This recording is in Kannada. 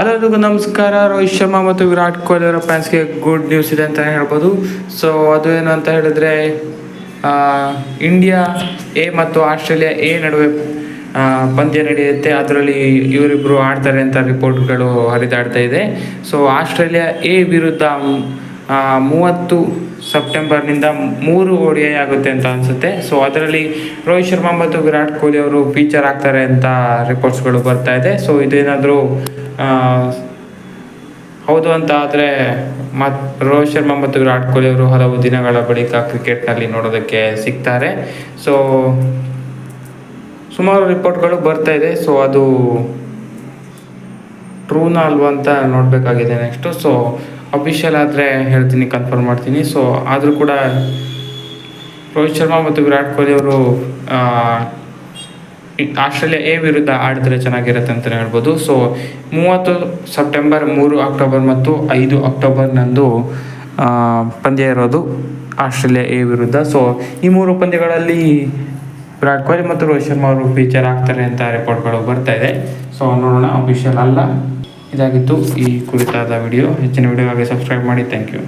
ಹಲೋ ನಮಸ್ಕಾರ. ರೋಹಿತ್ ಶರ್ಮಾ ಮತ್ತು ವಿರಾಟ್ ಕೊಹ್ಲಿ ಅವರ ಫ್ಯಾನ್ಸ್ಗೆ ಗುಡ್ ನ್ಯೂಸ್ ಇದೆ ಅಂತ ಹೇಳ್ಬೋದು. ಸೊ ಅದು ಏನು ಅಂತ ಹೇಳಿದ್ರೆ ಇಂಡಿಯಾ ಎ ಮತ್ತು ಆಸ್ಟ್ರೇಲಿಯಾ ಎ ನಡುವೆ ಪಂದ್ಯ ನಡೆಯುತ್ತೆ. ಅದರಲ್ಲಿ ಇವರಿಬ್ಬರು ಆಡ್ತಾರೆ ಅಂತ ರಿಪೋರ್ಟ್ಗಳು ಹರಿದಾಡ್ತಾ ಇದೆ. ಸೊ ಆಸ್ಟ್ರೇಲಿಯಾ ಎ ವಿರುದ್ಧ ಮೂವತ್ತು ಸೆಪ್ಟೆಂಬರ್ನಿಂದ ಮೂರು ಓಡಿಐ ಆಗುತ್ತೆ ಅಂತ ಅನಿಸುತ್ತೆ. ಸೊ ಅದರಲ್ಲಿ ರೋಹಿತ್ ಶರ್ಮಾ ಮತ್ತು ವಿರಾಟ್ ಕೊಹ್ಲಿ ಅವರು ಫೀಚರ್ ಆಗ್ತಾರೆ ಅಂತ ರಿಪೋರ್ಟ್ಸ್ಗಳು ಬರ್ತಾ ಇದೆ. ಸೊ ಇದೇನಾದರೂ ಹೌದು ಅಂತ ಆದರೆ ಮತ್ ರೋಹಿತ್ ಶರ್ಮಾ ಮತ್ತು ವಿರಾಟ್ ಕೊಹ್ಲಿ ಅವರು ಹಲವು ದಿನಗಳ ಬಳಿಕ ಕ್ರಿಕೆಟ್ನಲ್ಲಿ ನೋಡೋದಕ್ಕೆ ಸಿಗ್ತಾರೆ. ಸೊ ಸುಮಾರು ರಿಪೋರ್ಟ್ಗಳು ಬರ್ತಾ ಇದೆ. ಸೊ ಅದು ಟ್ರೂನ ಅಲ್ವಾ ಅಂತ ನೋಡಬೇಕಾಗಿದೆ ನೆಕ್ಸ್ಟು ಸೊ ಅಫಿಷಿಯಲ್ ಆದರೆ ಹೇಳ್ತೀನಿ ಕನ್ಫರ್ಮ್ ಮಾಡ್ತೀನಿ. ಸೊ ಆದರೂ ಕೂಡ ರೋಹಿತ್ ಶರ್ಮಾ ಮತ್ತು ವಿರಾಟ್ ಕೊಹ್ಲಿ ಅವರು ಆಸ್ಟ್ರೇಲಿಯಾ ಎ ವಿರುದ್ಧ ಆಡಿದ್ರೆ ಚೆನ್ನಾಗಿರುತ್ತೆ ಅಂತಲೇ ಹೇಳ್ಬೋದು. ಸೊ ಮೂವತ್ತು ಸೆಪ್ಟೆಂಬರ್ ಮೂರು ಅಕ್ಟೋಬರ್ ಮತ್ತು ಐದು ಅಕ್ಟೋಬರ್ನಂದು ಆ, ಪಂದ್ಯ ಇರೋದು ಆಸ್ಟ್ರೇಲಿಯಾ ಎ ವಿರುದ್ಧ. ಸೊ ಈ ಮೂರು ಪಂದ್ಯಗಳಲ್ಲಿ ವಿರಾಟ್ ಕೊಹ್ಲಿ ಮತ್ತು ರೋಹಿತ್ ಶರ್ಮಾ ಅವರು ಫೀಚರ್ ಆಗ್ತಾರೆ ಅಂತ ರಿಪೋರ್ಟ್ಗಳು ಬರ್ತಾ ಇದೆ. ಸೊ ನೋಡೋಣ ಅಫಿಷಿಯಲ್ ಅಲ್ಲ. ಇದಾಗಿತ್ತು ಈ ಕುರಿತಾದ ವಿಡಿಯೋ ಹೆಚ್ಚಿನ ವಿಡಿಯೋಗಾಗಿ ಸಬ್ಸ್ಕ್ರೈಬ್ ಮಾಡಿ. Thank you